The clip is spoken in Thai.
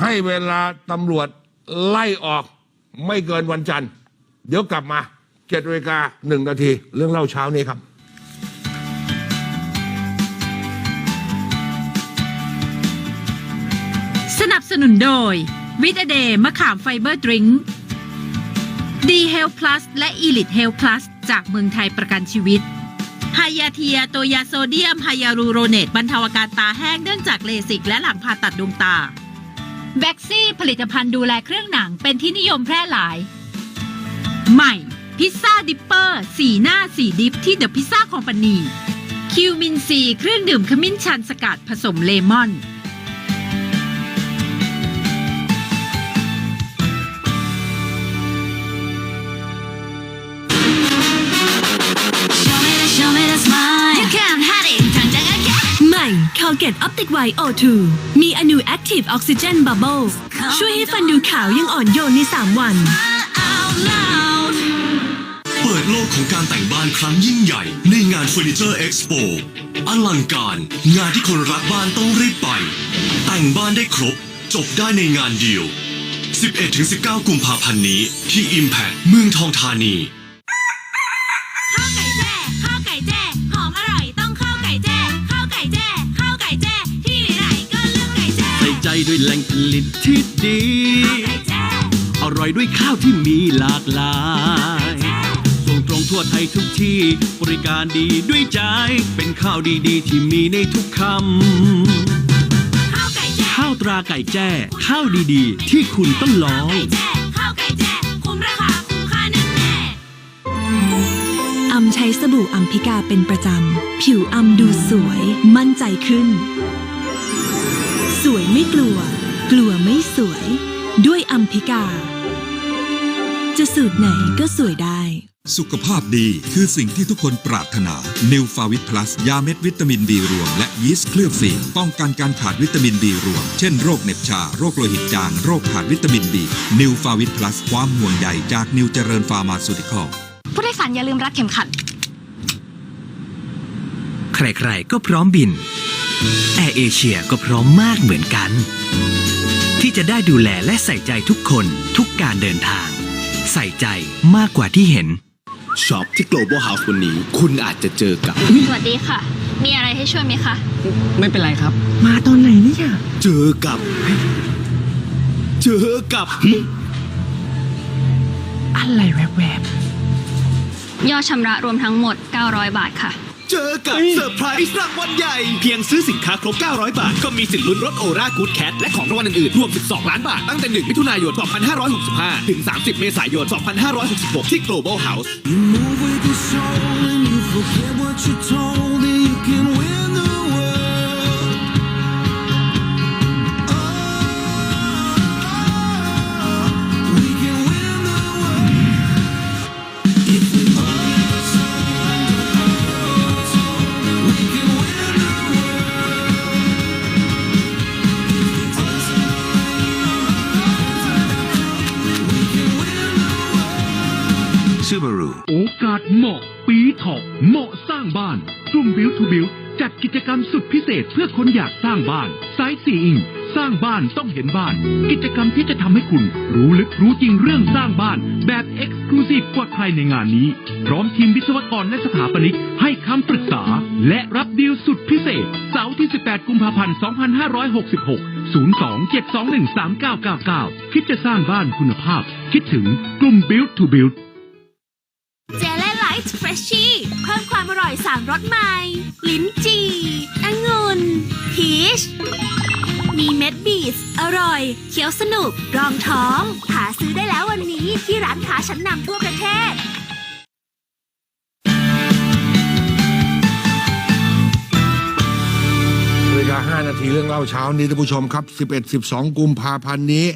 ให้เวลาตำรวจไล่ออกไม่เกินวันจันทร์ เดี๋ยวกลับมาเจ็ดนาฬิกาหนึ่งนาที เรื่องเล่าเช้านี้ครับสนับสนุนโดยวิตาเดย์มะขามไฟเบอร์ดริงดีเฮลพลัสและอีลิทเฮลพลัสจากเมืองไทยประกันชีวิตไฮยาเทีย ตัวยาโซเดียมไฮยารูโรเนตบรรเทาอาการตาแห้งเนื่องจากเลสิกและหลังผ่าตัดดวงตา แบ็กซี่ผลิตภัณฑ์ดูแลเครื่องหนังเป็นที่นิยมแพร่หลาย ใหม่ พิซซ่าดิปเปอร์สีหน้าสีดิฟที่เดอะพิซซ่าคอมพานี คิวมินซีเครื่องดื่มขมิ้นชันสกัดผสมเลมอน ใหม่ Colgate Optic White O2 มีอนู Active Oxygen Bubbles ช่วยให้ฟันดูขาวยังอ่อนโยนใน 3 วัน Out loud. เปิดโลกของการแต่งบ้านครั้งยิ่งใหญ่ ในงานเฟอร์นิเจอร์เอ็กซ์โปอลังการ งานที่คนรักบ้านต้องรีบไป แต่งบ้านได้ครบ จบได้ในงานเดียว 11-19 กุมภาพันธ์นี้ที่ Impact เมืองทองธานี ด้วยแหล่งผลิตที่ดีไก่แจ้อร่อยด้วยข้าวที่มีหลากหลายส่งตรงทั่วไทยทุกที่ บริการดีด้วยใจ เป็นข้าวดีๆ ที่มีในทุกคำ ข้าวไก่แจ้ข้าวตราไก่แจ้ ข้าวดีๆ ที่คุณต้องลองไก่แจ้ข้าวไก่แจ้คุ้มราคาคุ้มค่าแน่แน่อำใช้สบู่อัมพิกาเป็นประจำ ผิวอำดูสวย มั่นใจขึ้น สวยไม่กลัว กลัวไม่สวย ด้วยอัมพิกา จะสูตรไหนก็สวยได้ สุขภาพดีคือสิ่งที่ทุกคนปรารถนา นิวฟาวิตพลัส ยาเม็ดวิตามินบีรวม และยีสต์เคลือบฟีป้องกันการขาดวิตามินบีรวม เช่นโรคเหน็บชา โรคโลหิตจาง โรคขาดวิตามินบี นิวฟาวิตพลัส ความห่วงใยจากนิวเจริญฟาร์มาซูติคอลผู้โดยสารอย่าลืมรัดเข็มขัด ใครๆก็พร้อมบิน แอร์เอเชียก็พร้อมมากเหมือนกัน ที่จะได้ดูแลและใส่ใจทุกคนทุกการเดินทาง ใส่ใจมากกว่าที่เห็นช็อปที่ Global House วันนี้ คุณอาจจะเจอกับ สวัสดีค่ะ มีอะไรให้ช่วยไหมคะ ไม่เป็นไรครับ มาตอนไหนเนี่ย เจอกับ เจอกับ อะไรแวบยอดชำระรวมทั้งหมด 900 บาทค่ะ เจอกับเซอร์ไพรส์รางวัลใหญ่ เพียงซื้อสินค้าครบ 900 บาท ก็มีสิทธิ์ลุ้นรถโอรากูดแคทและของรางวัลอื่นๆ รวม 12 ล้านบาท ตั้งแต่ 1 มิถุนายน 2565 ถึง 30 เมษายน 2566 ที่ Global House Subaru โอกาสเหมาะ ปีถาะเหมาะสร้างบ้านกลุ่มบิวทูบิวจัดกิจกรรมสุดพิเศษเพื่อคนอยากสร้างบ้านไซต์ซีอิงสร้างบ้านต้องเห็นบ้าน กิจกรรมที่จะทำให้คุณ รู้ลึกรู้จริงเรื่องสร้างบ้านแบบเอ็กซ์คลูซีฟกว่าใครในงานนี้ พร้อมทีมวิศวกรและสถาปนิก ให้คำปรึกษา และรับดีลสุดพิเศษ เสาร์ที่ 18 กุมภาพันธ์ 2566 02-721-3999 คิดจะสร้างบ้านคุณภาพ คิดถึงกลุ่ม Build to Build ร่อยสามรสใหม่ ลิ้นจี่องุ่นพีช มีเม็ดบีสอร่อย เคี้ยวสนุก รองท้อง หาซื้อได้แล้ววันนี้ที่ร้านค้าชั้นนำทั่วประเทศเวลา5นาทีเรื่องเล่าเช้านี้ท่านผู้ชมครับ 11 12 กุมภาพันธ์นี้